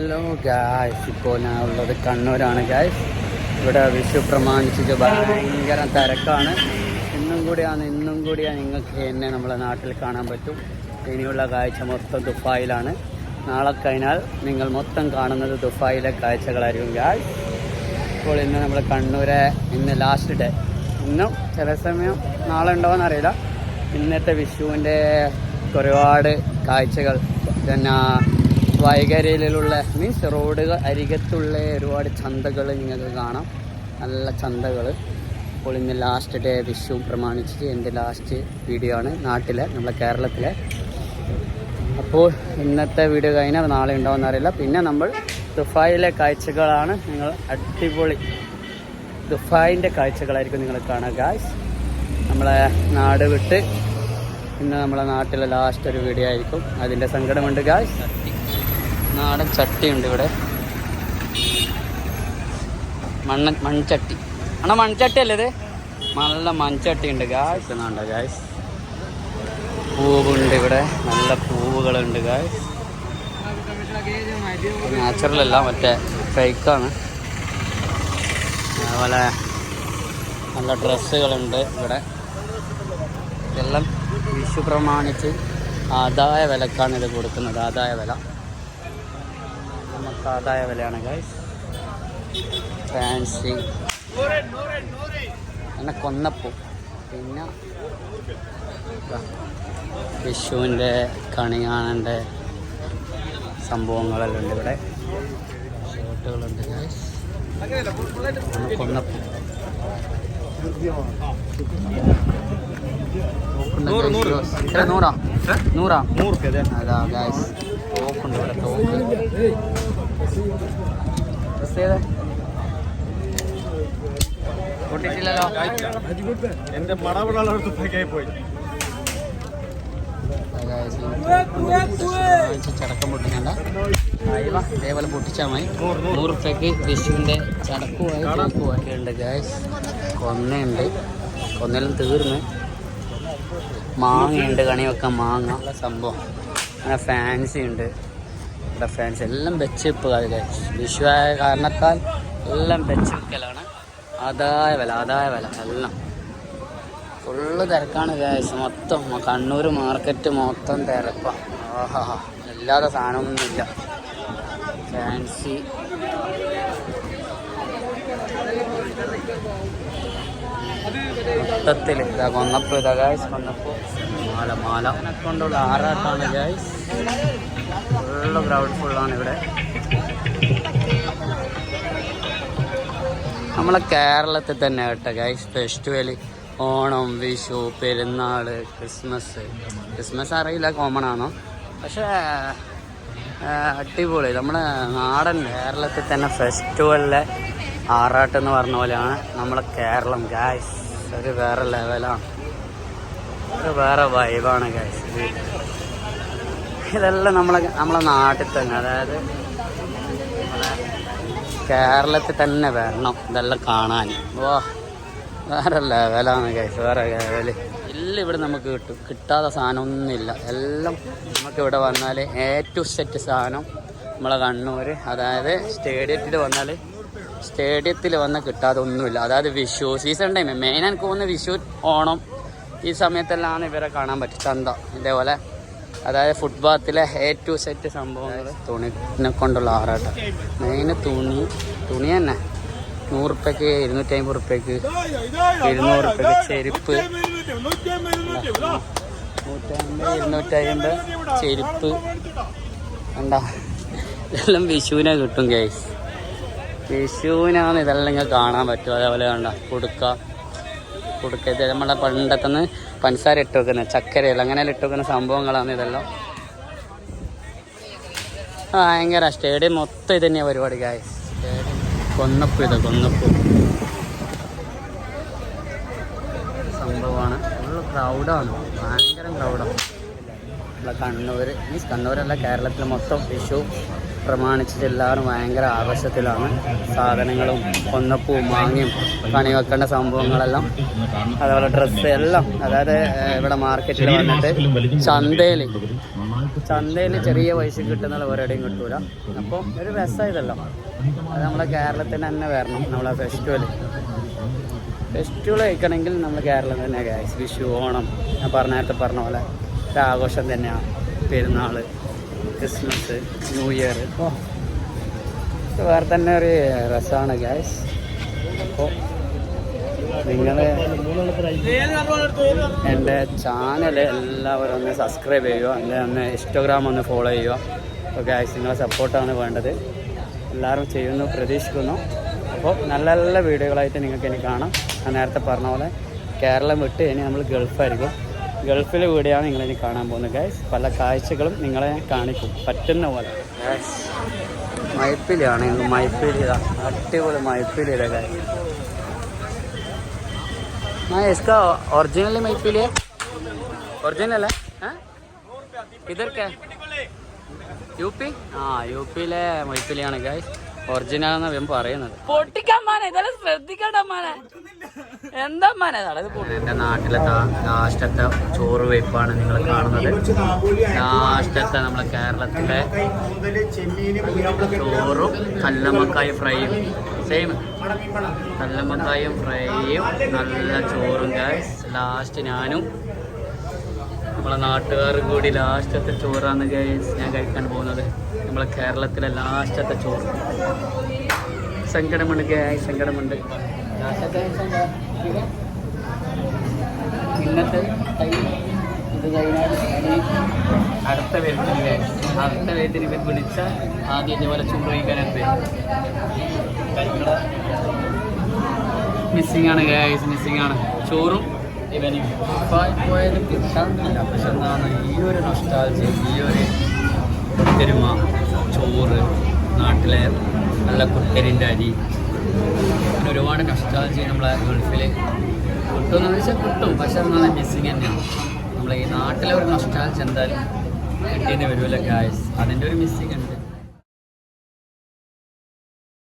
Hello guys ഇപ്പോൾ ഞാൻ ഉള്ളത് കണ്ണൂരാണ് ഗായ്സ് ഇവിടെ വിഷു പ്രമാണിച്ചിട്ട് ഭയങ്കര തിരക്കാണ്. ഇന്നും കൂടിയാണ് ഇന്നും കൂടിയാണ് നിങ്ങൾക്ക് എന്നെ നമ്മളെ നാട്ടിൽ കാണാൻ പറ്റും. ഇനിയുള്ള കാഴ്ച മൊത്തം ദുബായിലാണ്. നാളെ കഴിഞ്ഞാൽ നിങ്ങൾ മൊത്തം കാണുന്നത് ദുബായിലെ കാഴ്ചകളായിരിക്കും ഗായ്സ് ഇപ്പോൾ ഇന്ന് നമ്മൾ കണ്ണൂരെ ഇന്ന് ലാസ്റ്റ് ഡേ ഇന്നും ചില സമയം നാളെ ഉണ്ടാവുമെന്ന് അറിയില്ല. ഇന്നത്തെ വിഷുവിന്റെ ഒരുപാട് കാഴ്ചകൾ. പിന്നെ വൈകരയിലുള്ള മീൻസ് റോഡ് അരികത്തുള്ള ഒരുപാട് ചന്തകൾ നിങ്ങൾക്ക് കാണാം. നല്ല ചന്തകൾ. അപ്പോൾ ഇന്ന് ലാസ്റ്റ് ഡേ വിഷു പ്രമാണിച്ച് എന്റെ ലാസ്റ്റ് വീഡിയോ ആണ് നാട്ടിലെ നമ്മളെ കേരളത്തിലെ. അപ്പോൾ ഇന്നത്തെ വീഡിയോ കഴിഞ്ഞാൽ നാളെ ഉണ്ടാവുമെന്ന് അറിയില്ല പിന്നെ നമ്മൾ ദുഫായിലെ കാഴ്ചകളാണ് നിങ്ങൾ അടിപൊളി ദുഫായിന്റെ കാഴ്ചകളായിരിക്കും നിങ്ങൾ കാണുക ഗായ്സ് നമ്മളെ നാട് വിട്ട് ഇന്ന് നമ്മളെ നാട്ടിലെ ലാസ്റ്റ് ഒരു വീഡിയോ ആയിരിക്കും. അതിന്റെ സങ്കടമുണ്ട് ഗായ്സ് നാടൻ ചട്ടിയുണ്ട് ഇവിടെ. മണ്ണ മൺചട്ടി. അണ മൺചട്ടി അല്ലേ ഇത്? നല്ല മൺചട്ടി ഉണ്ട് ഗായ്സ് എന്നാണ്ട ഗായ്സ് പൂവുണ്ട് ഇവിടെ. നല്ല പൂവുകളുണ്ട് ഗായ്സ് നാച്ചുറൽ അല്ല മറ്റേ ഫേക്കാണ് അതുപോലെ നല്ല ഡ്രസ്സുകളുണ്ട് ഇവിടെ. ഇതെല്ലാം വിഷു പ്രമാണിച്ച് ആദായ വിലക്കാണ് ഇത് കൊടുക്കുന്നത് ആദായ വില. ആദായ വിലയാണ് ഗൈസ് ഫാൻസി പിന്നെ കൊന്നപ്പൂ. പിന്നെ വിഷുവിന്റെ കണി കാണേണ്ട സംഭവങ്ങളെല്ലാം ഉണ്ട് ഇവിടെ. ഷർട്ടുകളുണ്ട് ഗൈസ് കൊന്നപ്പൂ. നൂറ്, നൂറ്. നൂറാ. അതെ. ഗൈസ് തോക്കുണ്ട് ഇവിടെ തോക്ക്? പൊട്ടിച്ചില്ലല്ലോ എന്റെ മടവിടുള്ള പാക്കായി പോയി. ചടക്കം പൊട്ടിക്കണ്ട അയവ ഇതേപോലെ പൊട്ടിച്ചാൽ മതി നൂറ്, റുപ്യക്ക് വിഷുവിന്റെ ചടക്കുമായി തോക്കുമായി ഉണ്ട് ഗായ്സ് കൊന്നയുണ്ട് കൊന്നെല്ലാം തീർന്ന് മാങ്ങയുണ്ട് കണി വെക്കാൻ മാങ്ങ സംഭവം. അങ്ങനെ ഫാൻസി ഉണ്ട്. ഇവിടെ ഫാൻസ് എല്ലാം വെച്ച് വിഷുവായ കാരണത്താൽ എല്ലാം വെച്ച് വെക്കലാണ് ആദായ വില ആദായ വില എല്ലാം. ഫുള്ള് തിരക്കാണ് ഗായ്സ് മൊത്തം കണ്ണൂർ മാർക്കറ്റ് മൊത്തം തിരക്കാണ് ആഹാ. ഇല്ലാത്ത സാധനമൊന്നുമില്ല. ഫാൻസി മൊത്തത്തിൽ ഇതാ കൊന്നപ്പോ ഇതാ ഗായ്സ് കൊന്നപ്പോ. മാല മാല. കൊണ്ടുള്ള ആറാട്ടാണ് ഗായ്സ് ഫുള്ള് ക്രൗഡ് ഫുള്ളാണ് ഇവിടെ. നമ്മളെ കേരളത്തിൽ തന്നെ കേട്ടോ ഗൈസ് ഫെസ്റ്റിവൽ ഓണം വിഷു പെരുന്നാൾ ക്രിസ്മസ് ക്രിസ്മസ് അറിയില്ല കോമൺ ആണോ? പക്ഷേ അടിപൊളി. നമ്മുടെ നാടൻ കേരളത്തിൽ തന്നെ ഫെസ്റ്റിവലിലെ ആറാട്ട് എന്ന് പറഞ്ഞ പോലെയാണ് നമ്മളെ കേരളം ഗൈസ് ഒരു വേറെ ലെവലാണ് ഒരു വേറെ വൈബാണ് ഇത് ഇതെല്ലാം നമ്മളെ നമ്മളെ നാട്ടിൽ തന്നെ അതായത് കേരളത്തിൽ തന്നെ വരണം ഇതെല്ലാം കാണാൻ. വാ വേറെ ലെവലാണ് കേസ് വേറെ ലെവൽ. എല്ലാം ഇവിടെ നമുക്ക് കിട്ടും കിട്ടാത്ത സാധനമൊന്നുമില്ല. എല്ലാം നമുക്ക് ഇവിടെ വന്നാൽ എ ടു സെറ്റ് സാധനം നമ്മളെ കണ്ണൂർ അതായത് സ്റ്റേഡിയത്തിൽ വന്നാൽ സ്റ്റേഡിയത്തിൽ വന്നാൽ കിട്ടാതെ ഒന്നുമില്ല അതായത് വിഷു സീസൺ ടൈം മെയിൻ എനിക്ക് തോന്നുന്നു വിഷു ഓണം ഈ സമയത്തെല്ലാം ഇവരെ കാണാൻ പറ്റും ചന്ത. ഇതേപോലെ അതായത് ഫുട്ബാത്തിലെ എ ടു സെറ്റ് സംഭവങ്ങൾ. തുണിനെ കൊണ്ടുള്ള ആറാട്ടം. മെയിൻ തുണി. തുണി തന്നെ. നൂറുപ്യക്ക് ഇരുന്നൂറ്റി അമ്പത് റുപ്യക്ക്. ഇരുന്നൂറ് റുപ്യക്ക് ചെരുപ്പ്. നൂറ്റമ്പത് ഇരുന്നൂറ്റമ്പത് ചെരുപ്പ്. എന്താ ഇതെല്ലാം വിഷുവിനെ കിട്ടും കേസ് വിഷുവിനാണ് ഇതെല്ലാം കാണാൻ പറ്റും. അതേപോലെ കണ്ട? കുടുക്ക. കുടുക്ക നമ്മളെ പണ്ടത്തുനിന്ന് പഞ്ചസാര ഇട്ട് വെക്കുന്ന ചക്കരയിൽ അങ്ങനെ ഇട്ട് വെക്കുന്ന സംഭവങ്ങളാണ് ഇതെല്ലാം. ഭയങ്കര സ്റ്റേഡിയം മൊത്തം ഇത് തന്നെയാണ് പരിപാടി കായ് കൊന്നപ്പ് ഇത് കൊന്നപ്പൂ. സംഭവമാണ്. ഫുള്ള് ക്രൗഡാണ് ഭയങ്കര ക്രൗഡാണ് നമ്മളെ കണ്ണൂർ മീൻസ് കണ്ണൂരല്ല കേരളത്തിൽ മൊത്തം വിഷു പ്രമാണിച്ചിട്ട് എല്ലാവരും ഭയങ്കര ആഘോഷത്തിലാണ് സാധനങ്ങളും കൊന്നപ്പൂവും മാങ്ങയും പണി വെക്കേണ്ട സംഭവങ്ങളെല്ലാം. അതുപോലെ ഡ്രസ്സ് എല്ലാം അതായത് ഇവിടെ മാർക്കറ്റിൽ വന്നിട്ട് ചന്തയിൽ ചന്തയിൽ ചെറിയ പൈസ കിട്ടുന്ന ഒരിടയും കിട്ടൂല. അപ്പോൾ ഒരു രസമായതല്ലോ അത് നമ്മളെ കേരളത്തിന് തന്നെ വരണം നമ്മളെ ഫെസ്റ്റിവൽ ഫെസ്റ്റിവൽ കഴിക്കണമെങ്കിൽ നമ്മൾ കേരളം തന്നെ വിഷു ഓണം ഞാൻ പറഞ്ഞ നേരത്തെ പറഞ്ഞ പോലെ. ഒരു ആഘോഷം തന്നെയാണ് പെരുന്നാൾ ക്രിസ്മസ് ന്യൂ ഇയർ അപ്പോൾ ഇത് വേറെ തന്നെ ഒരു രസമാണ് ഗ്യാസ് അപ്പോൾ നിങ്ങൾ എന്റെ ചാനൽ എല്ലാവരും ഒന്ന് സബ്സ്ക്രൈബ് ചെയ്യുക എന്റെ ഒന്ന് ഇൻസ്റ്റഗ്രാം ഒന്ന് ഫോളോ ചെയ്യുക. അപ്പോൾ ഗ്യാസ് നിങ്ങളെ സപ്പോർട്ടാണ് വേണ്ടത്. എല്ലാവരും ചെയ്യുന്നു പ്രതീക്ഷിക്കുന്നു. അപ്പോൾ നല്ല നല്ല വീഡിയോകളായിട്ട് നിങ്ങൾക്ക് ഇനി കാണാം. ഞാൻ നേരത്തെ പറഞ്ഞ പോലെ കേരളം വിട്ട് ഇനി നമ്മൾ ഗൾഫായിരിക്കും. ഗൾഫിലെ വീഡിയോയാണ് നിങ്ങളിനി കാണാൻ പോകുന്നത് ഗായ്സ് പല കാഴ്ചകളും നിങ്ങളെ കാണിക്കും പറ്റുന്ന പോലെ ഗായ്സ് മൈപ്പിലാണ് മൈപ്പിലി ഇതാ അടിപൊളി മൈപ്പിലിയുടെ കാര്യം हाँ इसका ओरिजिनल ही मैथिली है ओरिजिनल है हाँ? किधर क्या യൂപ്പി ആ യൂപ്പിയിലെ മൈപ്പിലിയാണ് ഗായ്സ് ഒറിജിനൽ എന്ന് പറയുന്നത്. പൊട്ടിക്കാൻ മാന ഇതെല്ലാം ശ്രദ്ധിക്കണ്ട മാനെ. എന്താ മാനത് എന്റെ നാട്ടിലത്തെ നാട്ടിലെ ലാസ്റ്റത്തെ ചോറ് വെയ്പ്പാണ് നിങ്ങൾ കാണുന്നത്. ലാസ്റ്റത്തെ നമ്മളെ കേരളത്തിലെ ചോറും കല്ലമ്മക്കായ ഫ്രൈയും സെയിം കല്ലമ്മക്കായും ഫ്രൈയും നല്ല ചോറും ഗ്യാസ് ലാസ്റ്റ് ഞാനും നമ്മളെ നാട്ടുകാർ കൂടി ലാസ്റ്റത്തെ ചോറാണ് ഞാൻ കഴിക്കാൻ പോകുന്നത്. നമ്മളെ കേരളത്തിലെ ലാസ്റ്റത്തെ ചോറ്. സങ്കടമുണ്ട് ഗായ് സങ്കടമുണ്ട്. ഇന്നത്തെ ഇത് കഴിഞ്ഞാൽ അടുത്ത വേദന അടുത്ത വരുത്തിന് ഇവർ വിളിച്ച ആദ്യം ഇതുപോലെ കഴിക്കട മിസ്സിംഗ് ആണ് ഗായ്സ് മിസ്സിംഗ് ആണ്. ചോറും ഇവനും പോയത് കിട്ടാനില്ല പക്ഷെ എന്താണ് ഈ ഒരു നൊസ്റ്റാൾജി ഈ ഒരു കുത്തരുമ ചോറ് നാട്ടിലെ നല്ല കുത്തരിന്റെ അരി അങ്ങനെ ഒരുപാട് നൊസ്റ്റാൾജി നമ്മളെ ഗൾഫിൽ കിട്ടുമെന്ന് വെച്ചാൽ കിട്ടും പക്ഷെ എന്നാൽ മിസ്സിങ് തന്നെയാണ് നമ്മളെ ഈ നാട്ടിലെ ഒരു നൊസ്റ്റാൾജി എന്തായാലും കിട്ടിയെന്ന് വരുമല്ലോ ഗായ്സ് അതിന്റെ ഒരു മിസ്സിങ്